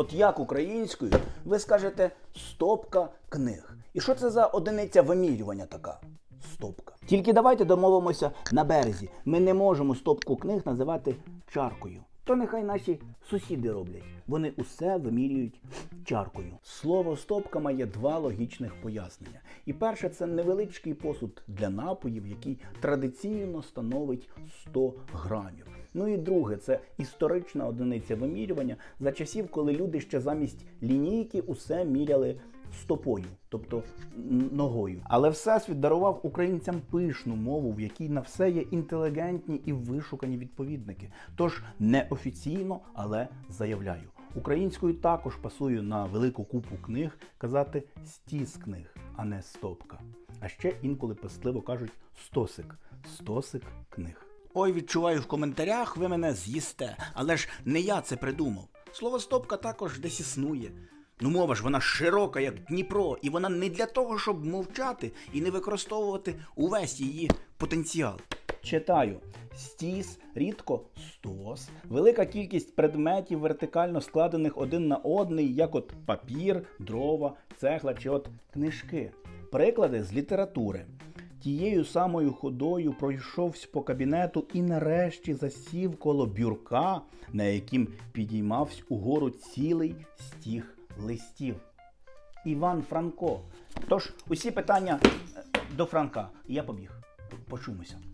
От як українською ви скажете стопка книг. І що це за одиниця вимірювання така? Стопка. Тільки давайте домовимося на березі. Ми не можемо стопку книг називати чаркою. То нехай наші сусіди роблять. Вони усе вимірюють чаркою. Слово стопка має два логічних пояснення. І перше це невеличкий посуд для напоїв, який традиційно становить 100 грамів. Ну і друге, це історична одиниця вимірювання за часів, коли люди ще замість лінійки усе міряли стопою, тобто ногою. Але всесвіт дарував українцям пишну мову, в якій на все є інтелігентні і вишукані відповідники. Тож неофіційно, але заявляю. Українською також пасує на велику купу книг казати стіс книг, а не стопка. А ще інколи пестливо кажуть стосик, стосик книг. Ой, відчуваю в коментарях, ви мене з'їсте, але ж не я це придумав. Слово стопка також десь існує. Ну мова ж вона широка, як Дніпро, і вона не для того, щоб мовчати і не використовувати увесь її потенціал. Читаю. Стіс, рідко стос, велика кількість предметів вертикально складених один на одний, як от папір, дрова, цегла чи от книжки. Приклади з літератури. Тією самою ходою пройшовся по кабінету і нарешті засів коло бюрка, на яким підіймався угору цілий стіг листів. Іван Франко. Тож, усі питання е, до Франка. Я побіг. Почумося.